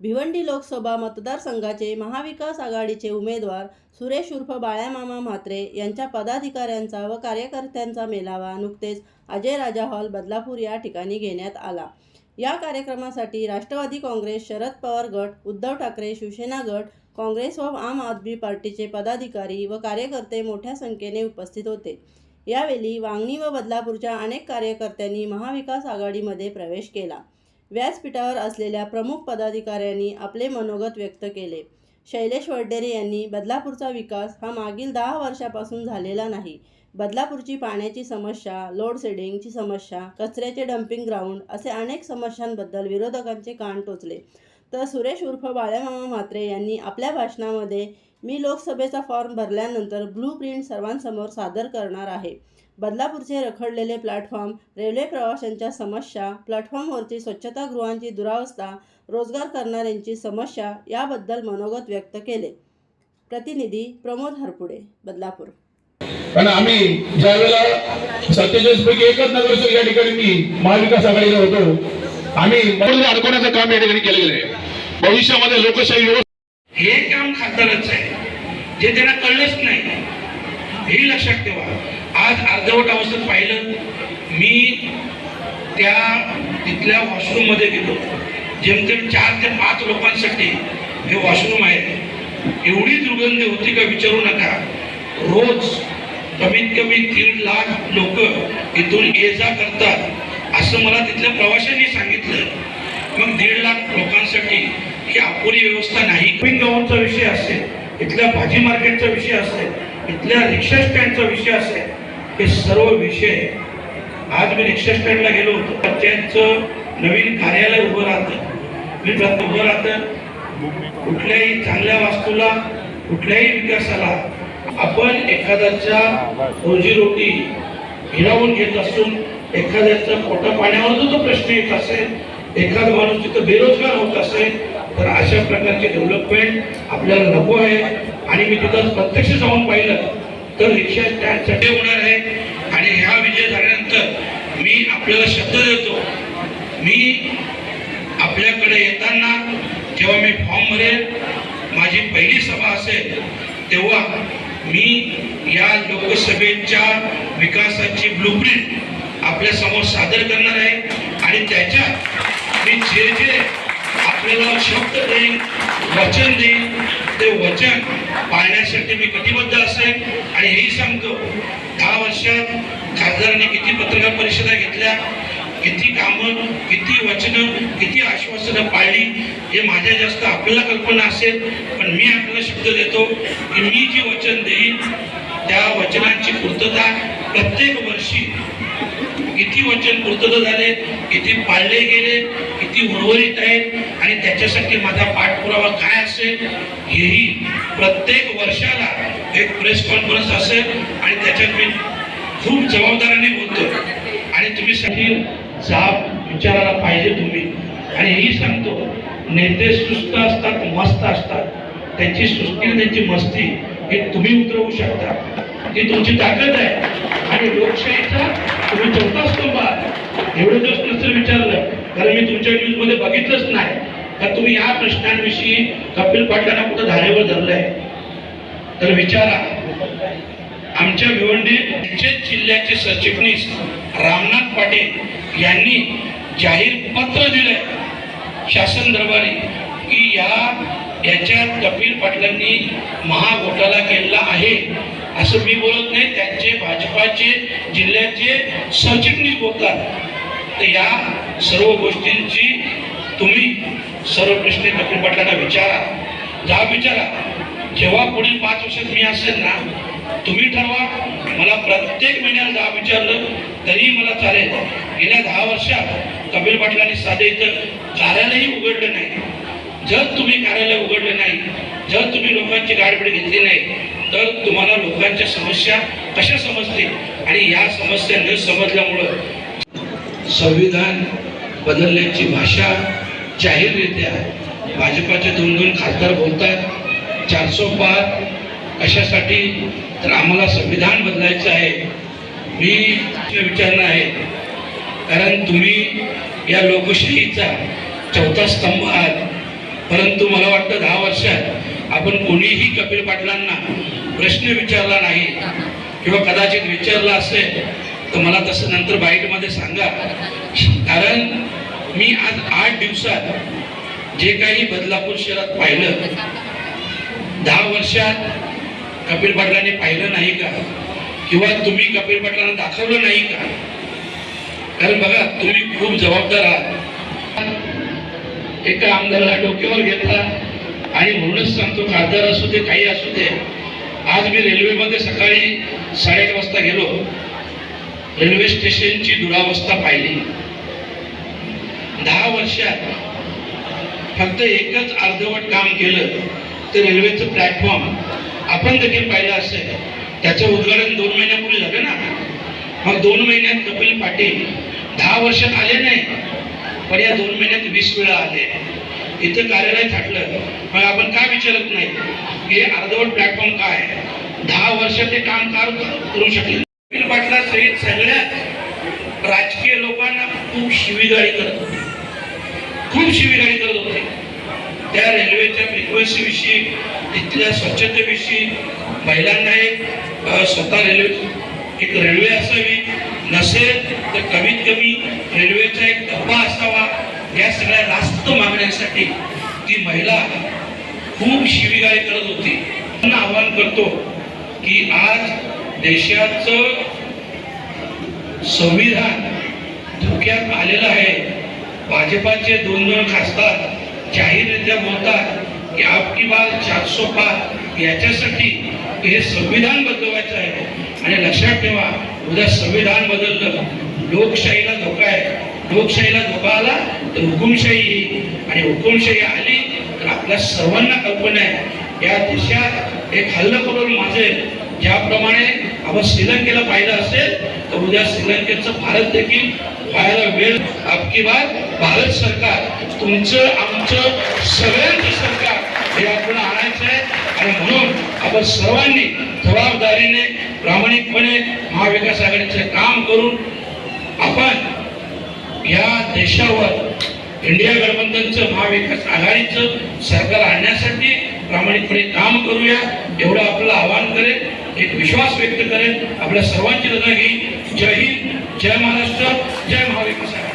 भिवंडी लोकसभा मतदारसंघाचे महाविकास आघाडीचे उमेदवार सुरेश उर्फ बाळ्यामामा म्हात्रे यांच्या पदाधिकाऱ्यांचा व कार्यकर्त्यांचा मेळावा नुकतेच अजय राजा हॉल बदलापूर या ठिकाणी घेण्यात आला. या कार्यक्रमासाठी राष्ट्रवादी काँग्रेस शरद पवार गट उद्धव ठाकरे शिवसेना गट काँग्रेस व आम आदमी पार्टीचे पदाधिकारी व कार्यकर्ते मोठ्या संख्येने उपस्थित होते. यावेळी वांगणी व बदलापूरच्या अनेक कार्यकर्त्यांनी महाविकास आघाडीमध्ये प्रवेश केला. व्यासपीठावर असलेल्या प्रमुख पदाधिकाऱ्यांनी आपले मनोगत व्यक्त केले. शैलेश वडेरे यांनी बदलापूरचा विकास हा मागील दहा वर्षापासून झालेला नाही. बदलापूरची पाण्याची समस्या लोडशेडिंगची समस्या कचऱ्याचे डम्पिंग ग्राउंड असे अनेक समस्यांबद्दल विरोधकांचे कान टोचले तर सुरेश उर्फ बाळ्यामामा म्हात्रे यांनी आपल्या भाषणामध्ये मी लोकसभेचा फॉर्म भरल्यानंतर ब्लू प्रिंट सर्वांसमोर सादर करणार आहे. बदलापूरचे रखडलेले प्लॅटफॉर्म रेल्वे प्रवाशांच्या समस्या प्लॅटफॉर्मवरची स्वच्छतागृहांची दुरावस्था रोजगार करणाऱ्यांची समस्या याबद्दल मनोगत व्यक्त केले. प्रतिनिधी प्रमोद हरपुडे बदलापूर. कारण आम्ही ज्या वेळेला सत्तेचाळीस पैकी एकच नगरसेवक या ठिकाणी मी महाविकास आघाडीला होतो आम्ही अडकवण्याचं काम या ठिकाणी केलं गेलं आहे. भविष्यामध्ये लोकशाही व्यवस्था हे काम खासदाराचं आहे. जे त्यांना कळलंच नाही. हे लक्षात ठेवा. आज अर्धवट अवस्थेत पाहिलं मी त्या तिथल्या वॉशरूममध्ये गेलो. जेमतेम चार ते पाच लोकांसाठी हे वॉशरूम आहे. एवढी दुर्गंधी होती का विचारू नका. रोज कमीत कमी दीड लाख लोक इथून ये जा करतात असं मला तिथल्या प्रवाशांनी सांगितलं. मग दीड लाख लोकांसाठी ही अपुरी व्यवस्था नाही. क्विन गावचा विषय असेल इथल्या भाजी मार्केटचा विषय असेल इथल्या रिक्षा स्टँडचा विषय असेल हे सर्व विषय आज मी रिक्षा स्टँडला गेलो होतो. त्यांचं नवीन कार्यालय उभं राहतं. मी उभं राहतं कुठल्याही चांगल्या वास्तूला कुठल्याही विकासाला आपण एखाद्याच्या रोजीरोटी हिरावून घेत असून एखाद्याचं पोटा पाण्यावर जो तो प्रश्न येत असेल एखादा माणूस तिथं बेरोजगार होत असेल तर अशा प्रकारचे डेव्हलपमेंट आपल्याला नको आहे. आणि मी तिथं प्रत्यक्ष जाऊन पाहिलं. तर रिक्षा स्टँडसाठी होणार आहे. आणि ह्या विजय झाल्यानंतर मी आपल्याला शब्द देतो. मी आपल्याकडे येताना जेव्हा मी फॉर्म भरेल माझी पहिली सभा असेल तेव्हा मी या लोकसभेच्या विकासाची ब्लूप्रिंट आपल्यासमोर सादर करणार आहे. आणि त्याच्यात मी जे जे आपल्याला शब्द देईन वचन देईन ते वचन पाळण्यासाठी मी कटिबद्ध असेल आणि हेही सांगतो दहा वर्षात खासदारांनी किती पत्रकार परिषदा घेतल्या किती कामं किती वचनं किती आश्वासनं पाळली हे माझ्या जास्त आपल्याला कल्पना असेल. पण मी आपल्याला शब्द देतो की मी जे वचन देईन त्या वचनांची पूर्तता प्रत्येक वर्षी किती वचन पूर्तता झाले किती पाळले गेले किती उर्वरित आहेत आणि त्याच्यासाठी माझा पाठपुरावा काय असेल हेही प्रत्येक वर्षाला एक प्रेस कॉन्फरन्स असेल आणि त्याच्यात मी खूप जबाबदारीने बोलतो. आणि तुम्ही सगळी जाब विचारायला पाहिजे तुम्ही. आणि हेही सांगतो नेते सुस्त असतात मस्त असतात. त्यांची सुस्ती आणि त्यांची मस्ती हे तुम्ही उतरवू शकता. ती तुमची ताकद आहे. आणि लोकशाहीचा तुम्ही चौथा स्तंभ आहात एवढं जर नसेल विचारलं. कारण मी तुमच्या न्यूजमध्ये बघितलंच नाही. तर तुम्ही या प्रश्नांविषयी कपिल पाटलांना कुठं धारेवर धरलंय? तर विचारा. आमच्या भिवंडी जिल्ह्याचे सरचिटणीस रामनाथ पाटील यांनी जाहीर पत्र दिलंय शासन दरबारी की या याच्यात कपिल पाटलांनी महाघोटाळा केलेला आहे. असं मी बोलत नाही त्यांचे भाजपाचे जिल्ह्याचे सरचिटणीस बोलतात. तर या सर्व गोष्टींची तुम्ही सर्व प्रश्न कपिल पाटलांना विचारा. जा विचारा. जेव्हा पुढील पाच वर्षात मी असेल ना तुम्ही ठरवा. मला प्रत्येक महिन्याला दहा विचारलं तरी मला चालेल. गेल्या दहा वर्षात कपिल पाटलांनी साधे इथं कार्यालयही उघडलं नाही. जर तुम्ही कार्यालय उघडलं नाही जर तुम्ही लोकांची गाडबीड घेतली नाही तर तुम्हाला लोकांच्या समस्या कशा समजतील आणि या समस्या न समजल्यामुळं संविधान बदलण्याची भाषा जाहीररित्या भाजपाचे दोन दोन खासदार बोलतात. चारसो पार कशासाठी? तर आम्हाला संविधान बदलायचं आहे. मी विचारणं आहे. कारण तुम्ही या लोकशाहीचा चौथा स्तंभ आहात. परंतु मला वाटतं दहा वर्षात आपण कोणीही कपिल पाटलांना प्रश्न विचारला नाही किंवा कदाचित विचारला असेल तर मला तसं नंतर बाईटमध्ये सांगा. कारण मी आज आठ दिवसात जे काही बदलापूर शहरात पाहिलं दहा वर्षात कपिल पाटलांनी पाहिलं नाही का? किंवा तुम्ही कपिल पाटलांना दाखवलं नाही का? कारण बघा तुम्ही खूप जबाबदार आहात. एका आमदाराला डोक्यावर घेतला आणि म्हणूनच सांगतो खासदार असू दे काही असू दे. आज मी रेल्वेमध्ये सकाळी साडेआठ वाजता गेलो. रेल्वे स्टेशनची दुरावस्था पाहिली. दहा वर्षात फक्त एकच अर्धवट काम केलं तर रेल्वेचं प्लॅटफॉर्म आपण देखील पाहिलं असेल त्याचं उद्घाटन दोन महिन्यापूर्वी झालं ना. मग दोन महिन्यात कपिल पाटील दहा वर्षात आले नाही पण या दोन महिन्यात वीस वेळा आले. इथं कार्यालय थाटलं पण आपण का विचारत नाही? हे अर्धवट प्लॅटफॉर्म काय आहे? दहा वर्षात ते काम का करू शकले कपिल पाटला सहित सगळ्या राजकीय लोकांना खूप शिवीगाळी करत होते. खूप शिवीगाळी करत होते. त्या रेल्वेच्या फ्रिक्वेन्सी विषयी तिथल्या स्वच्छतेविषयी महिलांना एक स्वतः रेल्वे एक रेल्वे असावी. नसेल तर कमीत कमी रेल्वेचा एक डब्बा असावा. या सगळ्या रास्त मागण्यांसाठी ती महिला खूप शिवीगाळी करत होती. त्यांना आवाहन करतो की आज देशाचं संविधान धोक्यात आलेलं आहे. भाजपाचे दोन दोन खासदार जाहीररित्या बोलतात की आपकी बाल चारसो पाच याच्यासाठी हे संविधान बदलवायचं आहे. आणि लक्षात ठेवा उद्या संविधान बदललं लोकशाहीला धोका आहे. लोकशाहीला धोका आला तर हुकुमशाही येईल आणि हुकुमशाही आली तर आपल्या सर्वांना कल्पना आहे. या देशात एक हल्ल करून माझे ज्याप्रमाणे आपण श्रीलंकेला पाहिलं असेल तर उद्या श्रीलंकेचं भारत देखील व्हायला वेळ. आपकी बार भारत सरकार तुमचं आमचं सगळ्यांचं सरकार हे आपण आणायचं आहे. आणि म्हणून आपण सर्वांनी जबाबदारीने प्रामाणिकपणे महाविकास आघाडीचं काम करून या देशावर इंडिया गठबंधनचं महाविकास आघाडीचं सरकार आणण्यासाठी प्रामाणिकपणे काम करूया एवढं आपलं आवाहन करेल एक विश्वास व्यक्त करेल आपल्या सर्वांची रजा घेईल जय हिंद जय महाराष्ट्र जय महाविकास आघाडी.